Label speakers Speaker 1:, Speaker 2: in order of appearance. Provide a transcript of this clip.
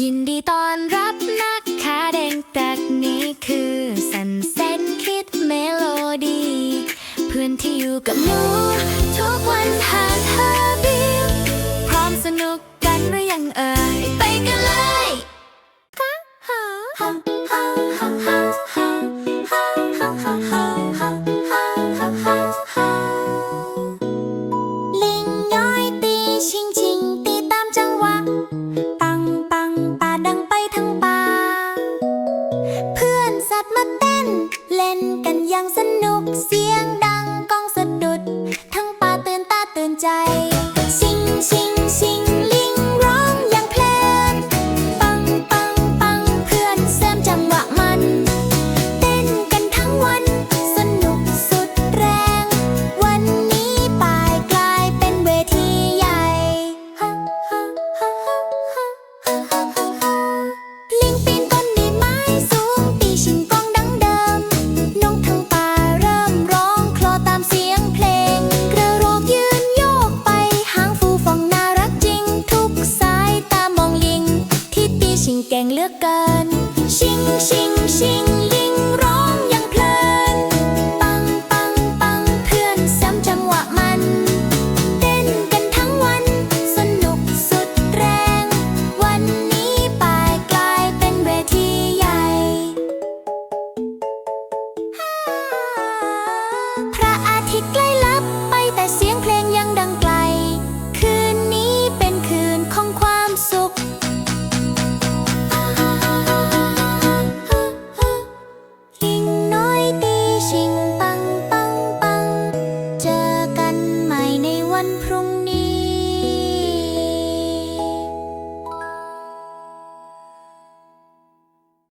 Speaker 1: ยินดีต้อนรับนักคาเด็กตักนี้คือสันเซนคิดเมโลดี เพื่อนที่อยู่กับหนู ทุกวันหาเธอ cành vàng xanh nụ เลื
Speaker 2: อเกิน ชิงชิง